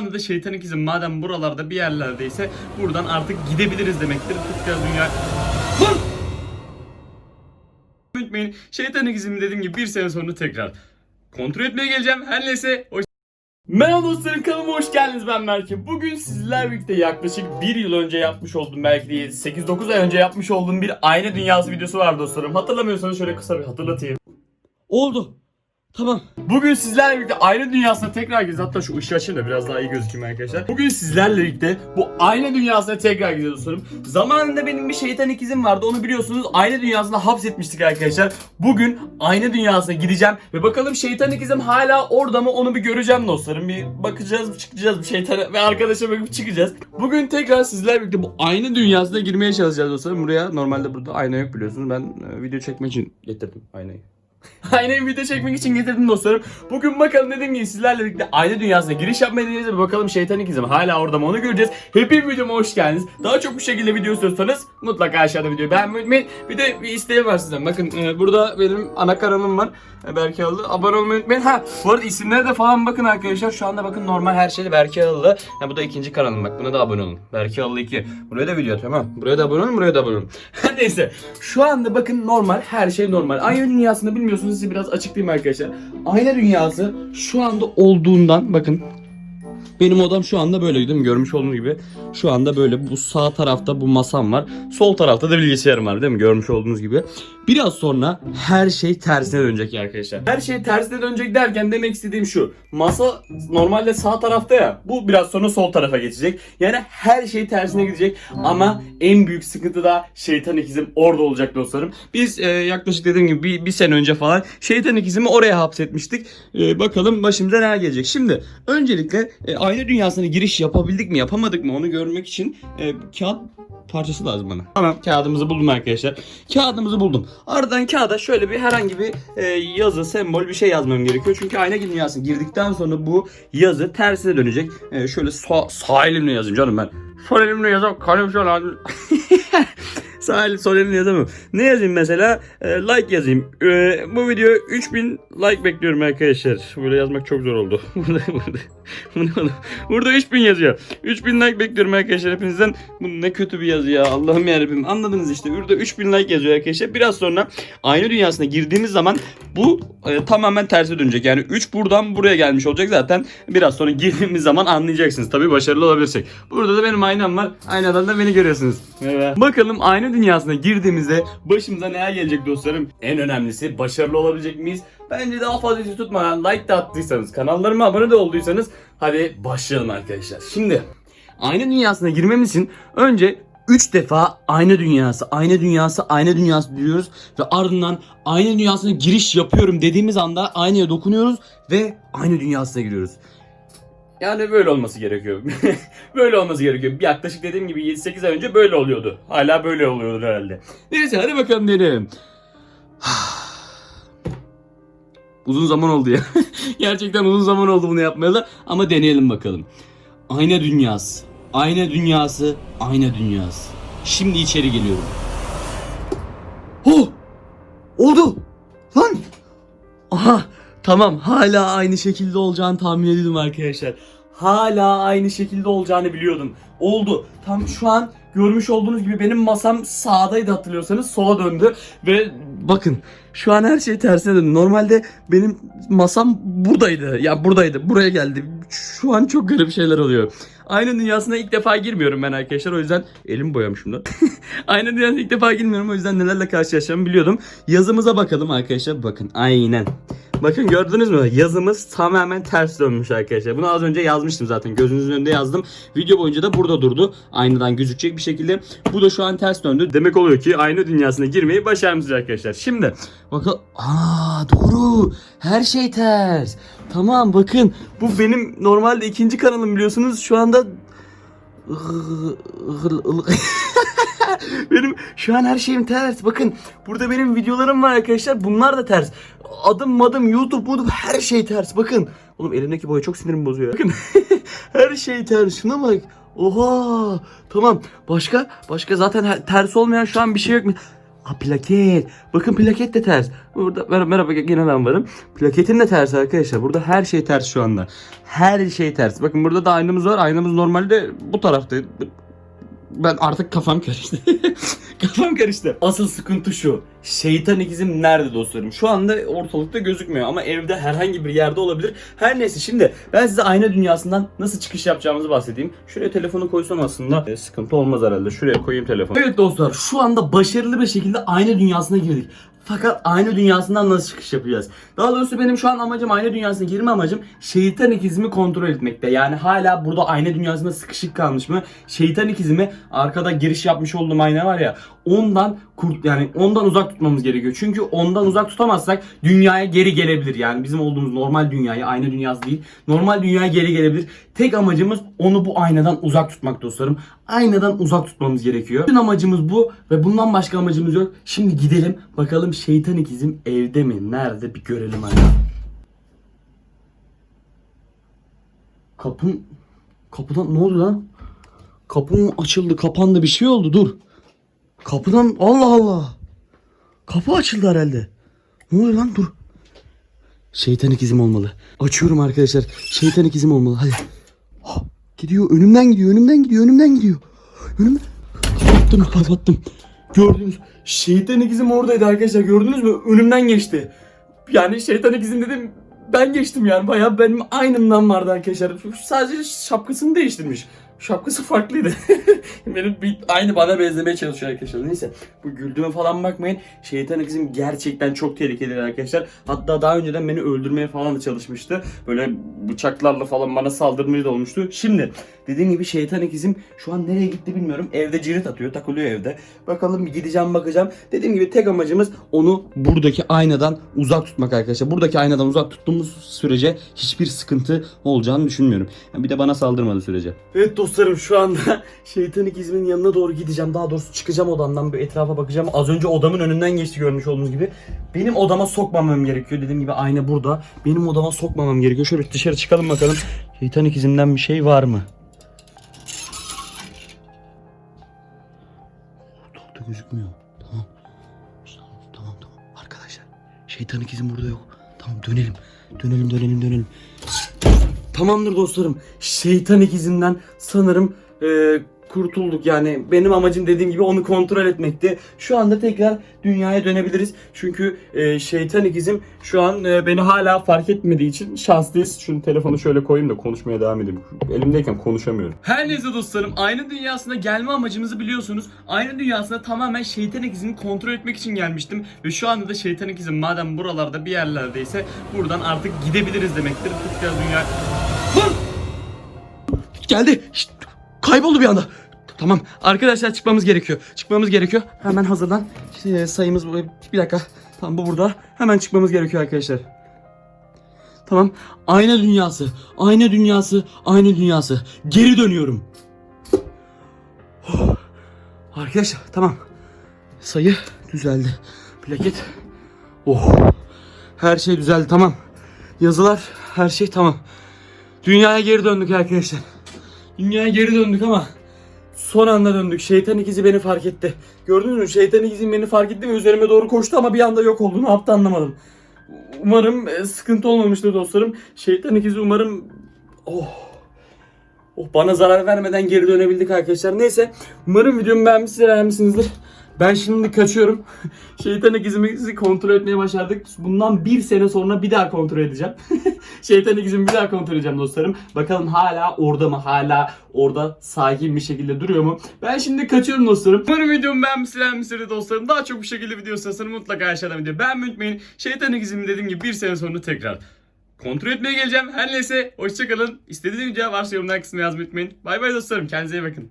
anda da şeytan ikizim madem buralarda bir yerlerdeyse buradan artık gidebiliriz demektir. Tıpkı dünya... Unutmayın şeytan ikizim dediğim gibi bir sene sonra tekrar kontrol etmeye geleceğim. Her neyse hoş... Merhaba dostlarım kanalıma hoş geldiniz ben Merke. Bugün sizlerle birlikte yaklaşık bir yıl önce yapmış olduğum belki de 8-9 ay önce yapmış olduğum bir ayna dünyası videosu var dostlarım. Hatırlamıyorsanız şöyle kısa bir hatırlatayım. Oldu. Tamam. Bugün sizlerle birlikte ayna dünyasına tekrar gireceğiz. Hatta şu ışığı açayım da biraz daha iyi gözükeyim arkadaşlar. Bugün sizlerle birlikte bu ayna dünyasına tekrar gireceğiz dostlarım. Zamanında benim bir şeytan ikizim vardı. Onu biliyorsunuz ayna dünyasına hapsetmiştik arkadaşlar. Bugün ayna dünyasına gideceğim ve bakalım şeytan ikizim hala orada mı onu bir göreceğim dostlarım. Bir bakacağız, çıkacağız bir şeytana ve arkadaşa bakıp çıkacağız. Bugün tekrar sizlerle birlikte bu ayna dünyasına girmeye çalışacağız dostlarım. Buraya normalde burada ayna yok biliyorsunuz. Ben e, video çekmek için getirdim aynayı. Aynayı video çekmek için getirdim dostlarım. Bugün bakalım dediğim gibi sizlerle birlikte ayna dünyasına giriş yapmaya deneyeceğiz bakalım şeytan ikizim hala orada mı onu göreceğiz. Hepim videoma hoş geldiniz. Daha çok bu şekilde video istiyorsanız mutlaka aşağıda videoyu beğenmeyi unutmayın. Bir de bir isteğim var sizden. Bakın e, burada benim ana kanalım var. E, Berke Alılı. Abone olmayı unutmayın. Ha bu arada isimlere de falan bakın arkadaşlar. Şu anda bakın normal her şeyde Berke Alılı. Ha, bu da ikinci kanalım bak. Buna da abone olun. Berke Alılı 2. Buraya da video atıyorum ha. Buraya da abone olun. Buraya da abone olun. Neyse. Şu anda bakın normal. Her şey normal. Ayna dünyasında bilmiyorsunuz size biraz açıklayayım arkadaşlar. Ayna dünyası şu anda olduğundan bakın benim odam şu anda böyle değil mi? Görmüş olduğunuz gibi şu anda böyle bu sağ tarafta bu masam var. Sol tarafta da bilgisayarım var değil mi? Görmüş olduğunuz gibi. Biraz sonra her şey tersine dönecek arkadaşlar. Her şey tersine dönecek derken demek istediğim şu. Masa normalde sağ tarafta ya. Bu biraz sonra sol tarafa geçecek. Yani her şey tersine gidecek. Ama en büyük sıkıntı da şeytan ikizim orada olacak dostlarım. Biz e, yaklaşık dediğim gibi bir, bir sene önce falan şeytan ikizimi oraya hapsetmiştik. E, bakalım başımıza neler gelecek. Şimdi öncelikle e, ayna dünyasına giriş yapabildik mi yapamadık mı onu görmek için e, kağıt parçası lazım bana. Tamam kağıdımızı buldum arkadaşlar. Kağıdımızı buldum. Ardından kağıda şöyle bir herhangi bir e, yazı, sembol bir şey yazmam gerekiyor. Çünkü ayna dünyasına girdikten sonra bu yazı tersine dönecek. E, şöyle sağ, sağ elimle yazayım canım ben. Sol elimle yazamam. Kalem şu Sağ elim sol elimle yazamam. Ne yazayım mesela? E, like yazayım. E, bu video 3000 like bekliyorum arkadaşlar. Böyle yazmak çok zor oldu. burada, burada, burada, burada 3000 yazıyor. 3000 like bekliyorum arkadaşlar hepinizden. Bu ne kötü bir yazı ya. Allah'ım yarabbim. Anladınız işte. Burada 3000 like yazıyor arkadaşlar. Biraz sonra aynı dünyasına girdiğimiz zaman bu e, tamamen terse dönecek. Yani 3 buradan buraya gelmiş olacak zaten. Biraz sonra girdiğimiz zaman anlayacaksınız. Tabii başarılı olabilirsek. Burada da benim aynam var. Aynadan da beni görüyorsunuz. Evet. Bakalım aynı dünyasına girdiğimizde başımıza neler gelecek dostlarım. En önemlisi başarılı olabilecek miyiz? Bence daha fazla hiç tutmadan like de attıysanız, kanallarıma abone de olduysanız hadi başlayalım arkadaşlar. Şimdi aynı dünyasına girmemiz için önce 3 defa aynı dünyası, aynı dünyası, aynı dünyası diyoruz ve ardından aynı dünyasına giriş yapıyorum dediğimiz anda aynaya dokunuyoruz ve aynı dünyasına giriyoruz. Yani böyle olması gerekiyor. böyle olması gerekiyor. Yaklaşık dediğim gibi 7-8 ay önce böyle oluyordu. Hala böyle oluyordur herhalde. Neyse hadi bakalım deneyelim. uzun zaman oldu ya. Gerçekten uzun zaman oldu bunu yapmayalı ama deneyelim bakalım. Ayna dünyası. Ayna dünyası. Ayna dünyası. Şimdi içeri geliyorum. Oh! Oldu! Lan! Aha! Tamam hala aynı şekilde olacağını tahmin ediyordum arkadaşlar. Hala aynı şekilde olacağını biliyordum. Oldu. Tam şu an görmüş olduğunuz gibi benim masam sağdaydı hatırlıyorsanız sola döndü. Ve bakın şu an her şey tersine döndü. Normalde benim masam buradaydı. Ya buradaydı. Buraya geldi. Şu an çok garip şeyler oluyor. Aynı dünyasına ilk defa girmiyorum ben arkadaşlar. O yüzden elim boyamışım da. Aynı dünyasına ilk defa girmiyorum. O yüzden nelerle karşılaşacağımı biliyordum. Yazımıza bakalım arkadaşlar. Bakın aynen. Bakın gördünüz mü? Yazımız tamamen ters dönmüş arkadaşlar. Bunu az önce yazmıştım zaten. Gözünüzün önünde yazdım. Video boyunca da burada durdu. Aynadan gözükecek bir şekilde. Bu da şu an ters döndü. Demek oluyor ki aynı dünyasına girmeyi başarmışız arkadaşlar. Şimdi bakın. Aa doğru. Her şey ters. Tamam bakın. Bu benim normalde ikinci kanalım biliyorsunuz. Şu anda benim şu an her şeyim ters. Bakın burada benim videolarım var arkadaşlar. Bunlar da ters. Adım madım YouTube YouTube her şey ters. Bakın. Oğlum elimdeki boya çok sinirimi bozuyor. Bakın. her şey ters. Şuna bak. Oha. Tamam. Başka? Başka zaten ters olmayan şu an bir şey yok mu? Ha plaket. Bakın plaket de ters. Burada mer- merhaba yine ben varım. Plaketin de ters arkadaşlar. Burada her şey ters şu anda. Her şey ters. Bakın burada da aynamız var. Aynamız normalde bu tarafta. Ben artık kafam karıştı. kafam karıştı. Asıl sıkıntı şu. Şeytan ikizim nerede dostlarım? Şu anda ortalıkta gözükmüyor ama evde herhangi bir yerde olabilir. Her neyse şimdi ben size ayna dünyasından nasıl çıkış yapacağımızı bahsedeyim. Şuraya telefonu koysam aslında e, sıkıntı olmaz herhalde. Şuraya koyayım telefonu. Evet dostlar şu anda başarılı bir şekilde ayna dünyasına girdik. Fakat aynı dünyasından nasıl çıkış yapacağız? Daha doğrusu benim şu an amacım aynı dünyasına girme amacım şeytan ikizimi kontrol etmekte. Yani hala burada ayna dünyasında sıkışık kalmış mı? Şeytan ikizimi arkada giriş yapmış olduğum ayna var ya ondan kurt yani ondan uzak tutmamız gerekiyor. Çünkü ondan uzak tutamazsak dünyaya geri gelebilir. Yani bizim olduğumuz normal dünyayı ayna dünyası değil. Normal dünyaya geri gelebilir. Tek amacımız onu bu aynadan uzak tutmak dostlarım. Aynadan uzak tutmamız gerekiyor. Bütün amacımız bu ve bundan başka amacımız yok. Şimdi gidelim bakalım şeytan ikizim evde mi? Nerede bir görelim hadi. Kapın kapıdan ne oldu lan? Kapım açıldı, kapandı bir şey oldu. Dur. Kapıdan Allah Allah. Kapı açıldı herhalde. Ne oluyor lan? Dur. Şeytan ikizim olmalı. Açıyorum arkadaşlar. Şeytan ikizim olmalı. Hadi. Ah, gidiyor. Önümden gidiyor. Önümden gidiyor. Önümden gidiyor. Önümden. Kapattım kapattım. Gördünüz. Şeytan ikizim oradaydı arkadaşlar. Gördünüz mü? Önümden geçti. Yani şeytan ikizim dedim. Ben geçtim yani. Bayağı benim aynımdan vardı arkadaşlar. Sadece şapkasını değiştirmiş. Şapkası farklıydı. Benim bir, aynı bana benzemeye çalışıyor arkadaşlar. Neyse bu güldüğüme falan bakmayın. Şeytan ikizim gerçekten çok tehlikeli arkadaşlar. Hatta daha önceden beni öldürmeye falan da çalışmıştı. Böyle bıçaklarla falan bana saldırmayı da olmuştu. Şimdi dediğim gibi şeytan ikizim şu an nereye gitti bilmiyorum. Evde cirit atıyor takılıyor evde. Bakalım gideceğim bakacağım. Dediğim gibi tek amacımız onu buradaki aynadan uzak tutmak arkadaşlar. Buradaki aynadan uzak tuttuğumuz sürece hiçbir sıkıntı olacağını düşünmüyorum. Yani bir de bana saldırmadığı sürece. Evet dostlarım şu anda şeytan ikizmin yanına doğru gideceğim. Daha doğrusu çıkacağım odamdan bir etrafa bakacağım. Az önce odamın önünden geçti görmüş olduğunuz gibi. Benim odama sokmamam gerekiyor. Dediğim gibi ayna burada. Benim odama sokmamam gerekiyor. Şöyle dışarı çıkalım bakalım. Şeytan ikizimden bir şey var mı? Ortalıkta gözükmüyor. Tamam. Tamam tamam tamam. Arkadaşlar şeytan ikizim burada yok. Tamam dönelim. Dönelim dönelim dönelim. Tamamdır dostlarım. Şeytan ikizinden sanırım e, kurtulduk. Yani benim amacım dediğim gibi onu kontrol etmekti. Şu anda tekrar dünyaya dönebiliriz. Çünkü e, şeytan ikizim şu an e, beni hala fark etmediği için şanslıyız. Şunu telefonu şöyle koyayım da konuşmaya devam edeyim. Elimdeyken konuşamıyorum. Her neyse dostlarım aynı dünyasına gelme amacımızı biliyorsunuz. Aynı dünyasına tamamen şeytan ikizini kontrol etmek için gelmiştim. Ve şu anda da şeytan ikizim madem buralarda bir yerlerdeyse buradan artık gidebiliriz demektir. Tekrar dünya... Geldi. Şşt, kayboldu bir anda. Tamam arkadaşlar çıkmamız gerekiyor. Çıkmamız gerekiyor. Hemen hazırlan. Şey, sayımız. Bir dakika. Tamam bu burada. Hemen çıkmamız gerekiyor arkadaşlar. Tamam. Ayna dünyası. Ayna dünyası. Ayna dünyası. Geri dönüyorum. Oh. Arkadaşlar tamam. Sayı düzeldi. Plaket. Oh. Her şey düzeldi tamam. Yazılar her şey tamam. Dünyaya geri döndük arkadaşlar. Dünyaya geri döndük ama son anda döndük. Şeytan ikizi beni fark etti. Gördünüz mü? Şeytan ikizim beni fark etti ve üzerime doğru koştu ama bir anda yok oldu. Ne yaptı anlamadım. Umarım e, sıkıntı olmamıştır dostlarım. Şeytan ikizi umarım... Oh. Oh bana zarar vermeden geri dönebildik arkadaşlar. Neyse umarım videomu beğenmişsinizdir, beğenmişsinizdir. Ben şimdi kaçıyorum. Şeytan ikizimizi kontrol etmeye başardık. Bundan bir sene sonra bir daha kontrol edeceğim. Şeytan ikizimi bir daha kontrol edeceğim dostlarım. Bakalım hala orada mı? Hala orada sakin bir şekilde duruyor mu? Ben şimdi kaçıyorum dostlarım. Umarım videomu beğenmişsinizdir dostlarım. Daha çok bu şekilde video istiyorsanız mutlaka aşağıdan videoyu beğenmeyi unutmayın. Şeytan ikizimi dediğim gibi bir sene sonra tekrar kontrol etmeye geleceğim. Her neyse hoşçakalın. İstediğiniz video varsa yorumlar kısmına yazmayı unutmayın. Bay bay dostlarım. Kendinize iyi bakın.